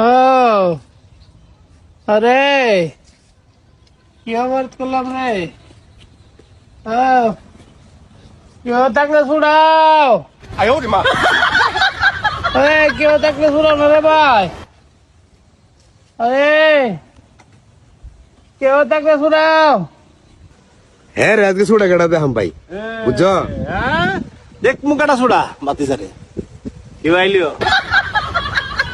ओ oh. अरे क्या वर्त कलम रे ओ क्यों तक न सुनाओ आयो रे माँ अरे क्यों तक न सुनाओ रे भाई अरे क्यों तक न सुनाओ है रात के सुड़ा कड़ा थे हम भाई बुझो हाँ? देख मुंह कड़ा सुड़ा माती सरे क्यों आई लियो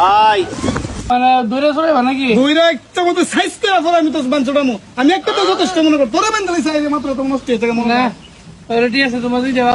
ভাই মানে দূরে সরে নাকি দূরে একটা মতো সাইজ করে ফেলে আমি তো বান চড়ানো আমি একটা তো যথেষ্ট মনে করি তোরা বান দিলে সাইজ মাত্র তো নষ্ট আছে তোমার